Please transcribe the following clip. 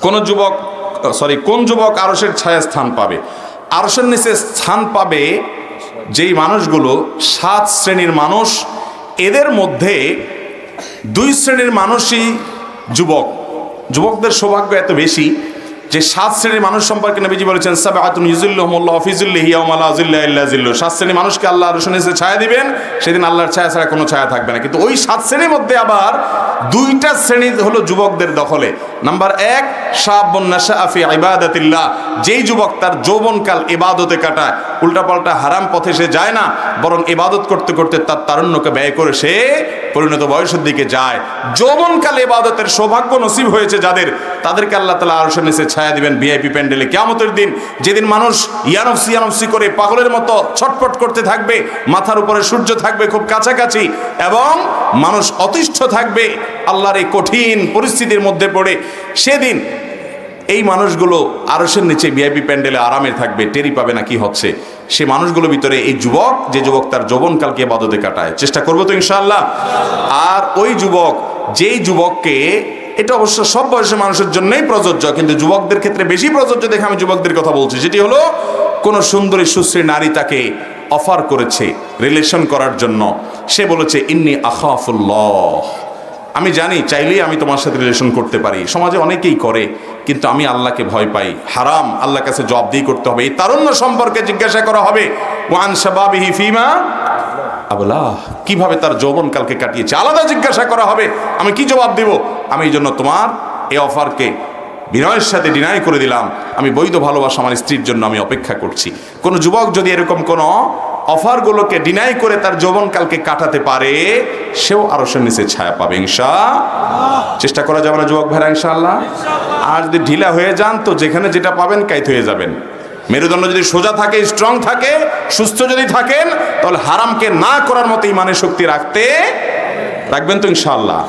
কোন যুবক সরি কোন যুবক আরসের ছায়া স্থান পাবে? আরসের নিচে স্থান পাবে যেই মানুষগুলো সাত শ্রেণির মানুষ। এদের মধ্যে দুই শ্রেণির মানুষই যুবক। যুবকদের সৌভাগ্য এত বেশি যে সাত শ্রেণির মানুষ সম্পর্কে নবীজি বলেছেন সাবাতুন ইজুল্লাহমুল্লাহ ফিজুল্লাহি ইয়াউমালা আযিল্লা ইল্লা জিল্লু সাত শ্রেণির মানুষকে আল্লাহ রসুনের ছায়া দিবেন, সেদিন আল্লাহর ছায়া ছাড়া কোনো ছায়া থাকবে না। কিন্তু ওই সাত শ্রেণির মধ্যে আবার দুইটা শ্রেণি হলো যুবকদের দখলে। নাম্বার এক শাহাবন্নাশা আফি ইবাদাতিল্লাহ। যেই যুবক তার যৌবনকাল ইবাদতে কাটায়, উল্টাপাল্টা হারাম পথে সে যায় না, বরং ইবাদত করতে করতে তার তারুণ্যকে ব্যয় করে সে পরিণত বয়সের দিকে যায়। যৌবনকাল ইবাদতের সৌভাগ্য নসিব হয়েছে যাদের, তাদেরকে আল্লাহ তালা আরশের নিচে ছায়া দিবেন ভিআইপি প্যান্ডেলে। কেমতের দিন যেদিন মানুষ ইয়ানফসি ইয়ানফসি করে পাগলের মতো ছটফট করতে থাকবে, মাথার উপরে সূর্য থাকবে খুব কাছাকাছি এবং মানুষ অতিষ্ঠ থাকবে, আল্লাহর এই কঠিন পরিস্থিতির মধ্যে পড়ে, সেদিন এই মানুষগুলো আরসের নিচে ভিআইপি প্যান্ডেলে আরামে থাকবে টেরি পাবে না কি হচ্ছে। সে মানুষগুলোর ভিতরে এই যুবক, যে যুবক তার যৌবনকালকে বাদতে কাটায়। চেষ্টা করব তো ইনশাআল্লাহ। আর ওই যুবক, যেই যুবককে এটা অবশ্য সব বয়সের মানুষের জন্যই প্রযোজ্য, কিন্তু যুবকদের ক্ষেত্রে বেশি প্রযোজ্য দেখে আমি যুবকদের কথা বলছি। যেটি হলো, কোনো সুন্দরী সুশ্রী নারী তাকে অফার করেছে রিলেশন করার জন্য। সে বলেছে, ইন্নি আখাফুল্লাহ। আমি জানি, চাইলেই আমি তোমার সাথে রিলেশন করতে পারি। সমাজে অনেকেই করে, কিন্তু আমি আল্লাহকে ভয় পাই। হারাম আল্লাহ কাছে জব দিয়ে করতে হবে। এই তারুণ্য সম্পর্কে জিজ্ঞাসা করা হবে, ওয়ান ফিমা আবলা কীভাবে তার যৌবনকালকে কাটিয়েছে? আলাদা জিজ্ঞাসা করা হবে, আমি কি জবাব দিব? আমি এই জন্য তোমার এই অফারকে বিনয়ের সাথে ডিনাই করে দিলাম। আমি বৈধ ভালোবাসা আমার স্ত্রীর জন্য আমি অপেক্ষা করছি। কোন যুবক যদি এরকম কোনো অফারগুলোকে ডিনাই করে তার যৌবনকালকে কাটাতে পারে, সেও আরও সে নিচে ছায়া পাবে ইনশা চেষ্টা করা যাবে না যুবক ভাইরা, ইনশাআল্লাহ। আর যদি ঢিলা হয়ে যান, তো যেখানে যেটা পাবেন কাইত হয়ে যাবেন। মেরুদণ্ড যদি সোজা থাকে স্ট্রং থাকে, সুস্থ যদি থাকেন, তাহলে হারামকে না করার মতো ইমানের শক্তি রাখতে রাখবেন তো, ইনশাআল্লাহ।